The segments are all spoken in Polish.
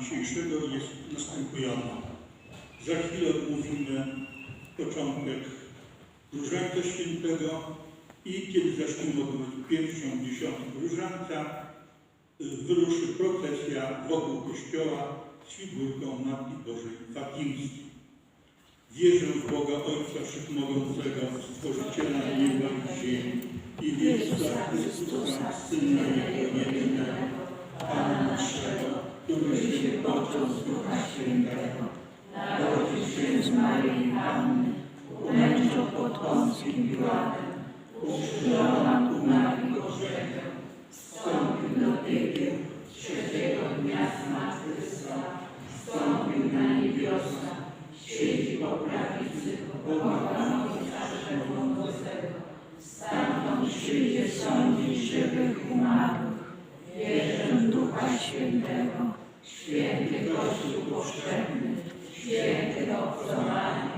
dzisiejszego jest następująca. Za chwilę omówimy początek Różańca Świętego i kiedy zaczniemy odbywać pierwszą dziesiątkę Różańca, wyruszy procesja wokół kościoła z figurką Matki Bożej Fatimskiej. Wierzę w Boga Ojca Wszechmogącego, Stworzyciela nieba i ziemi i Jezusa Chrystusa, Syna Jego jedynego, Pana naszego, który się począł z Ducha Świętego, narodził się z Maryi Panny, umęczał pod Pąskim Piłatem, ukrzyżowan umarł i pogrzebał, wstąpił do piekieł, trzeciego dnia zmartwychwstał, wstąpił na niebiosa, siedzi po prawicy Boga Ojca Wszechmogącego, stamtąd przyjdzie sądzić żywych umarłych. Wierzę w Ducha Świętego, święty Kościół powszechny, święte obcowanie,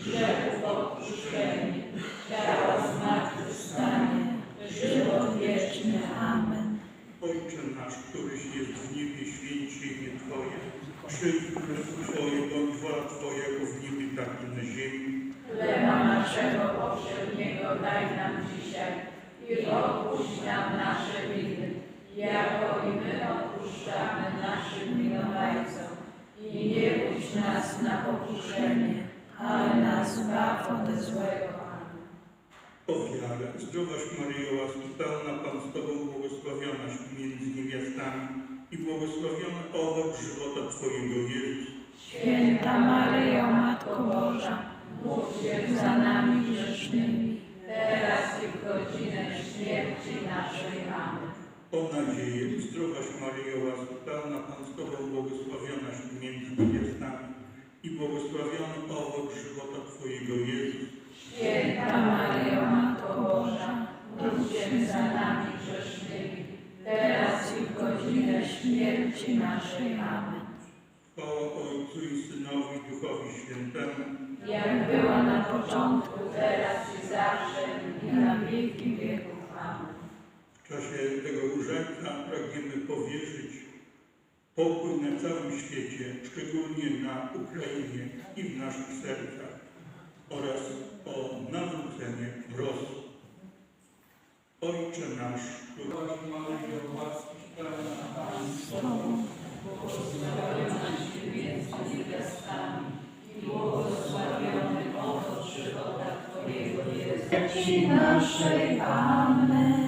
grzechów odpuszczenie, ciała zmartwychwstanie, żywot wieczny. Amen. Ojcze nasz, któryś jest w niebie, święć się imię Twoje, królestwo Twoje, bądź wola Twoja, jako w niebie, tak i na ziemi. Chleba naszego powszedniego daj nam dzisiaj i odpuść nam nasze winy, jako i my odpuszczamy naszym winowajcom. I nie budź nas na pokuszenie, ale nas zbaw ode złego. Amen. Ofiarę. Zdrowaś Maryjo, łaski pełna, Pan z Tobą, błogosławionaś między niewiastami i błogosławiony owoc żywota Twojego Jezus. Święta Maryjo, Matko Boża, Módlcie za nami grzesznymi, teraz i w godzinę śmierci naszej. Amen. O nadzieję. Zdrowaś Maryjo, łaski pełna, Pan z Tobą, błogosławionaś między niewiastami i błogosławiony owoc żywota Twojego Jezus. Święta Maryjo, Matko Boża, módlcie za nami grzesznymi, teraz i w godzinę śmierci naszej. Amen. Chwała Ojcu i Synowi i Duchowi Świętemu. Jak była na początku, teraz i zawsze, i na wieki wieków. Amen. W czasie tego pragniemy powierzyć pokój na całym świecie, szczególnie na Ukrainie i w naszych sercach oraz o nawrócenie Rosji. Ojcze nasz, który Maryjo, łaski pełna Pan z Tobą, śmierci naszej. Amen.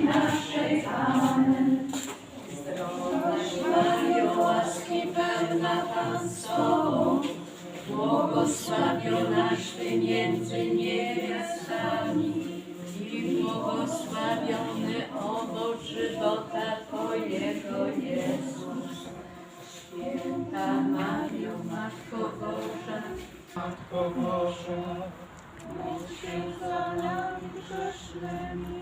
Pan z Tobą, błogosławionaś Ty między niewiastami i błogosławiony owoc żywota Twojego, Jezus. Święta Maryjo, Matko Boża, Matko Boża, Módl się za nami grzesznymi,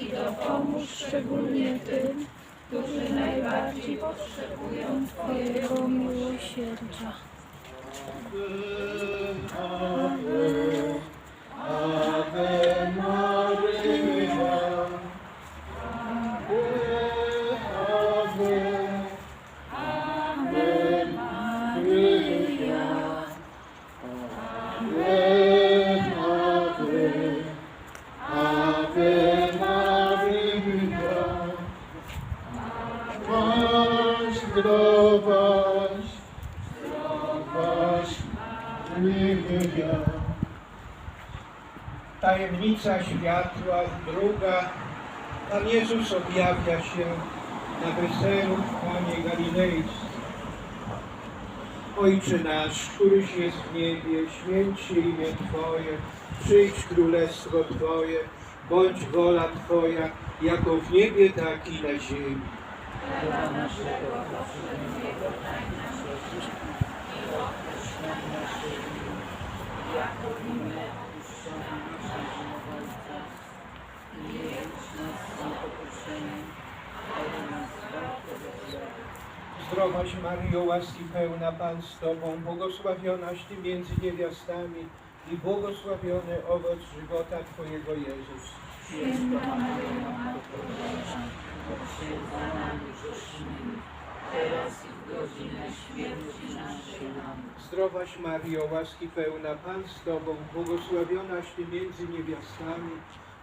i dopomóż szczególnie tym, którzy najbardziej potrzebują Twojego miłosierdzia. Ave, Ave Maria. Tajemnica światła druga. Pan Jezus objawia się na weselu w Kanie Galilejskim. Ojcze nasz, któryś jest w niebie, święć imię Twoje, przyjdź królestwo Twoje, bądź wola Twoja, jako w niebie, tak i na ziemi. Chleba naszego nam dziś i odpuść nam nasze winy, jako i my odpuszczamy naszym winowajcom. I nie wódź nas na pokuszenie, ale nas zbaw od złego. Zdrowaś Maryjo, łaski pełna Pan z Tobą, błogosławionaś Ty między niewiastami i błogosławiony owoc żywota Twojego Jezus. Święta Maryjo, Matko Boża, módl się za nami grzesznymi, teraz i w godzinę śmierci naszej. Amen. Zdrowaś Maryjo, łaski pełna Pan z Tobą, błogosławionaś Ty między niewiastami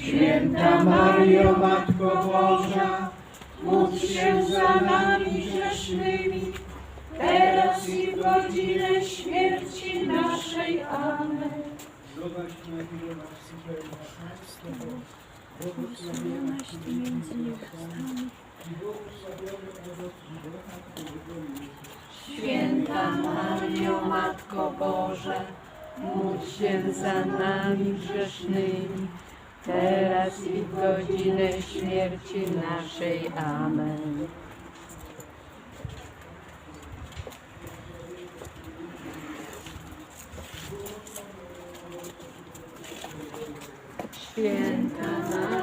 Święta Maryjo, Matko Boża, módl się za nami grzesznymi, teraz i w godzinę śmierci naszej. Amen. Zdrowaś Maryjo, łaski pełna Pan z Tobą, Błogosławionaś Ty między niewiastami i błogosławiony owoc żywota Twojego Jezus. Święta Maryjo, Matko Boża, módl się za nami grzesznymi, teraz i w godzinę śmierci naszej. Amen. Święta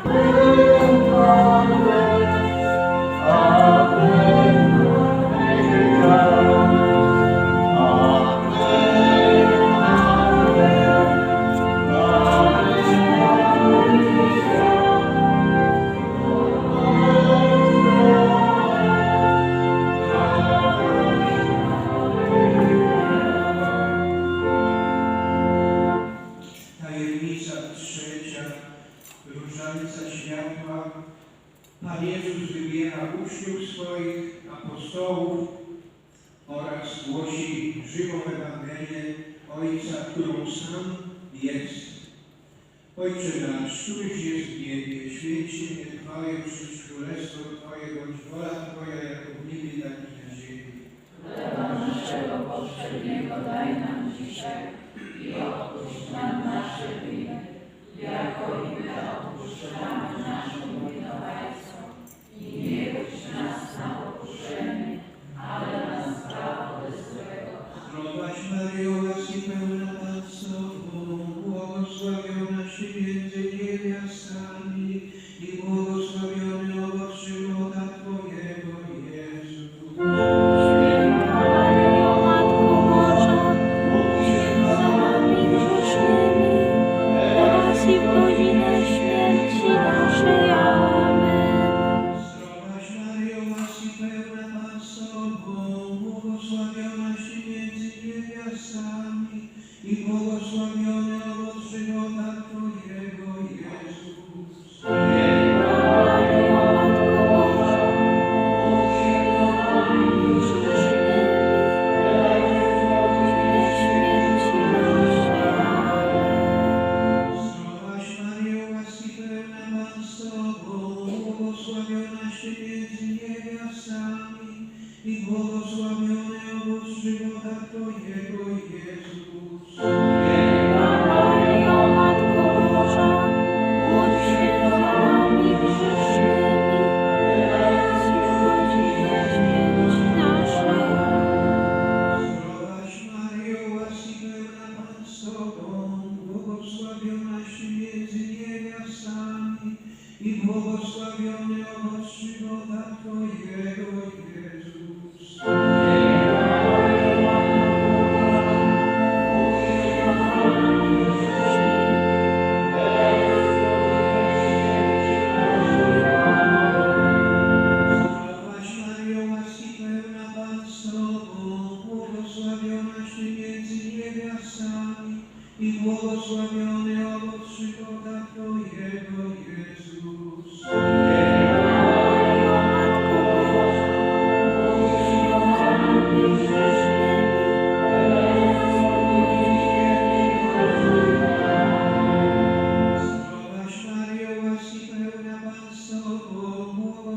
jest. Ojcze nasz, któryś jest w niebie, święć się Twoje, przyjdź królestwo Twoje, bądź wola Twoja, jako w niebie, tak i na ziemi. Chleba naszego poprzedniego daj nam dzisiaj i odpuść nam nasze winy, jako i my odpuszczamy naszym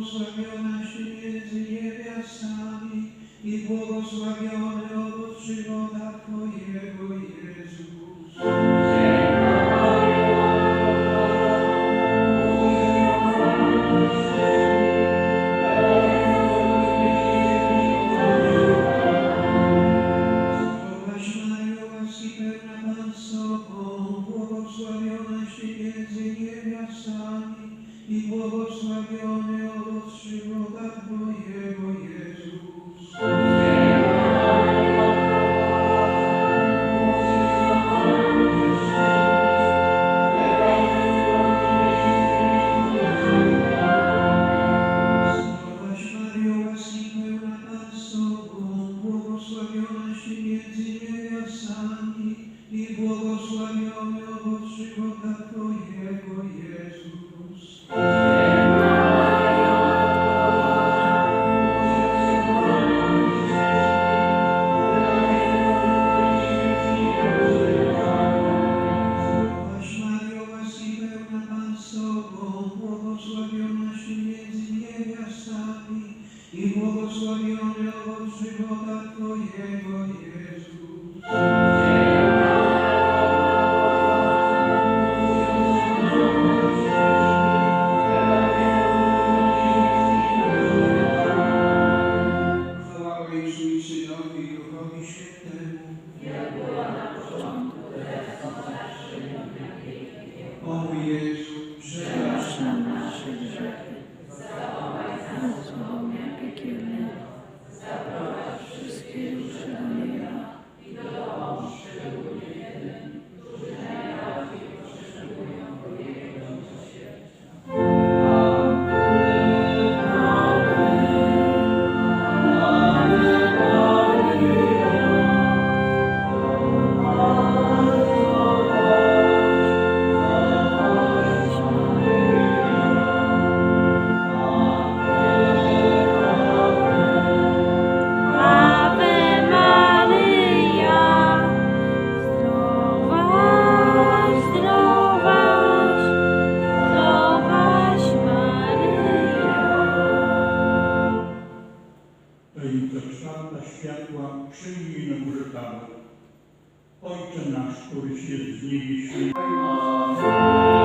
błogosławiona się między niewiastami i błogosławiony owoc żywota Twojego, Jezu. Lord. Ojcze nasz, któryś jest z święty.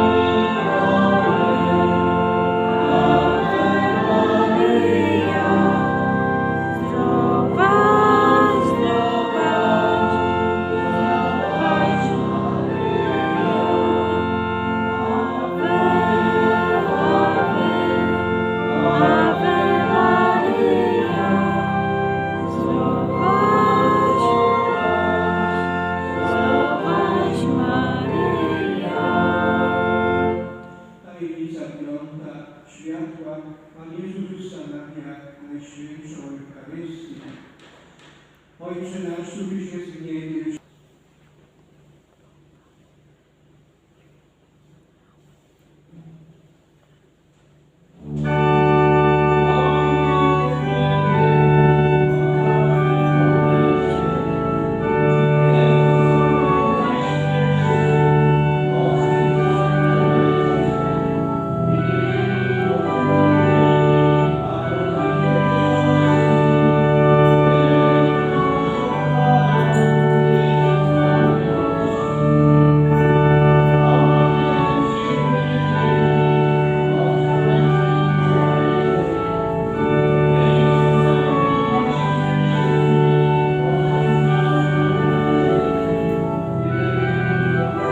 Ojcze nasz, któryś jest w niebie,